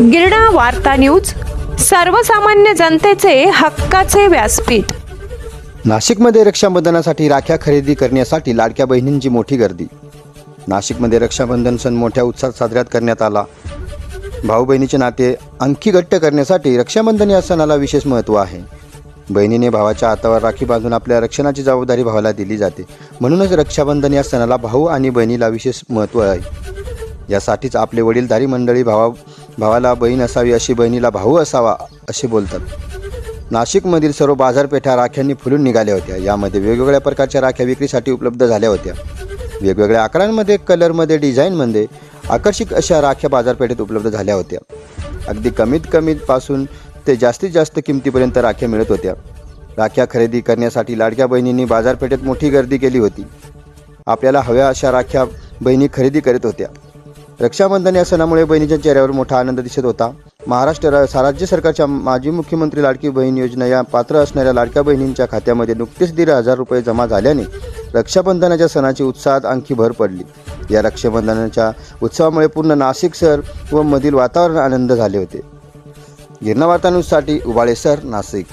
गिरणा वार्ता न्यूज सर्वसामान्य जनतेचे हक्काचे व्यासपीठ. नाशिकमध्ये रक्षाबंधनासाठी राख्या खरेदी करण्यासाठी लाडक्या बहिणींची मोठी गर्दी. नाशिकमध्ये रक्षाबंधन सण मोठ्या उत्साहात साजऱ्यात करण्यात आला. भाऊ बहिणीचे नाते आणखी घट्ट करण्यासाठी रक्षाबंधन या सणाला विशेष महत्त्व आहे. बहिणीने भावाच्या हातावर राखी बांधून आपल्या रक्षणाची जबाबदारी भावाला दिली जाते. म्हणूनच रक्षाबंधन या सणाला भाऊ आणि बहिणीला विशेष महत्त्व आहे. यासाठीच आपले वडीलधारी मंडळी भावा भावाला बहीण असावी अशी बहिणीला भाऊ असावा असे बोलतात. नाशिकमधील सर्व बाजारपेठा राख्यांनी फुलून निघाल्या होत्या. यामध्ये वेगवेगळ्या प्रकारच्या राख्या विक्रीसाठी उपलब्ध झाल्या होत्या. वेगवेगळ्या आकारांमध्ये कलरमध्ये डिझाईनमध्ये आकर्षक अशा राख्या बाजारपेठेत उपलब्ध झाल्या होत्या. अगदी कमीत कमीपासून ते जास्तीत जास्त किमतीपर्यंत राख्या मिळत होत्या. राख्या खरेदी करण्यासाठी लाडक्या बहिणींनी बाजारपेठेत मोठी गर्दी केली होती. आपल्याला हव्या अशा राख्या बहिणी खरेदी करत होत्या. रक्षाबंधन या सणामुळे बहिणीच्या चेहऱ्यावर मोठा आनंद दिसत होता. महाराष्ट्र राज्य सरकारच्या माजी मुख्यमंत्री लाडकी बहीण योजना या पात्र असणाऱ्या लाडक्या बहिणींच्या खात्यामध्ये नुकतेच दीड हजार रुपये जमा झाल्याने रक्षाबंधनाच्या सणाची उत्साहात आणखी भर पडली. या रक्षाबंधनाच्या उत्सवामुळे पूर्ण नाशिक सर व मधील वातावरण आनंद झाले होते. गिरणा वार्तानुसाठी उबाळे सर नाशिक.